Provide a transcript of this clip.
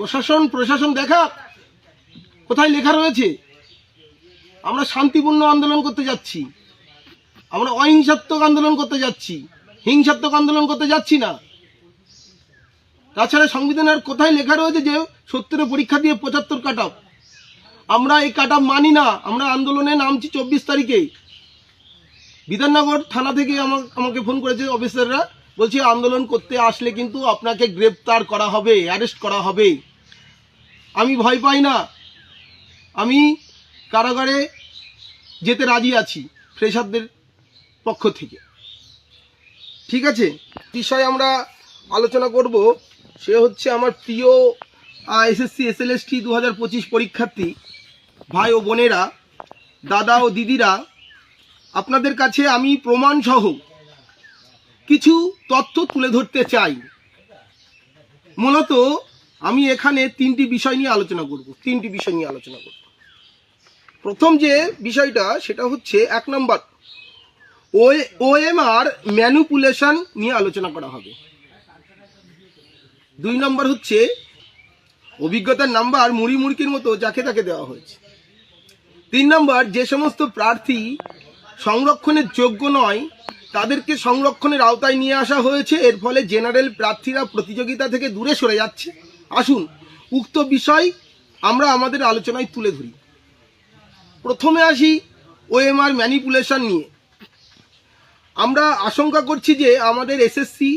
প্রশাসন প্রশাসন দেখা। কোথায় লেখা রয়েছে? আমরা শান্তিপূর্ণ আন্দোলন করতে যাচ্ছি। আমরা অহিংসাত্মক আন্দোলন করতে যাচ্ছি। হিংসাত্মক আন্দোলন করতে যাচ্ছি না। তাছাড়া সংবিধানের কোথায় লেখা রয়েছে যে সত্তরের পরীক্ষা দিয়ে পঁচাত্তর কাট আমরা এই কাট মানি না। আমরা আন্দোলনে নামছি চব্বিশ তারিখে। বিধাননগর থানা থেকে আমাকে ফোন করেছে অফিসাররা বলছি, আন্দোলন করতে আসলে কিন্তু আপনাকে গ্রেপ্তার করা হবে অ্যারেস্ট করা হবে। আমি ভয় পাই না। আমি কারাগারে যেতে রাজি আছি ফ্রেশারদের পক্ষ থেকে। ঠিক আছে? বিষয় আমরা আলোচনা করব, সে হচ্ছে আমার প্রিয় এসএসসি, এসএলএসটি দু হাজার পঁচিশ পরীক্ষার্থী, ভাই ও বোনেরা, দাদা ও দিদিরা। আপনাদের কাছে আমি প্রমাণ সহ কিছু তথ্য তুলে ধরতে চাই। মূলত আমি এখানে তিনটি বিষয় নিয়ে আলোচনা করব, তিনটি বিষয় নিয়ে আলোচনা করব। প্রথম যে বিষয়টা, সেটা হচ্ছে এক নম্বর ওএমআর ম্যানুপুলেশন নিয়ে আলোচনা করা হবে। দুই নম্বর হচ্ছে, অভিজ্ঞতার নাম্বার মুড়ি মুড়কির মতো যাকে তাকে দেওয়া হয়েছে। তিন নম্বর, যে সমস্ত প্রার্থী সংরক্ষণের যোগ্য নয়, তাদেরকে সংরক্ষণের আওতায় নিয়ে আসা হয়েছে, এর ফলে জেনারেল প্রার্থীরা প্রতিযোগিতা থেকে দূরে সরে যাচ্ছে। আসুন, উক্ত বিষয় আমরা আমাদের আলোচনায় তুলে ধরি। প্রথমে আসি ওএমআর ম্যানিপুলেশন নিয়ে। আমরা আশঙ্কা করছি যে আমাদের এসএসসি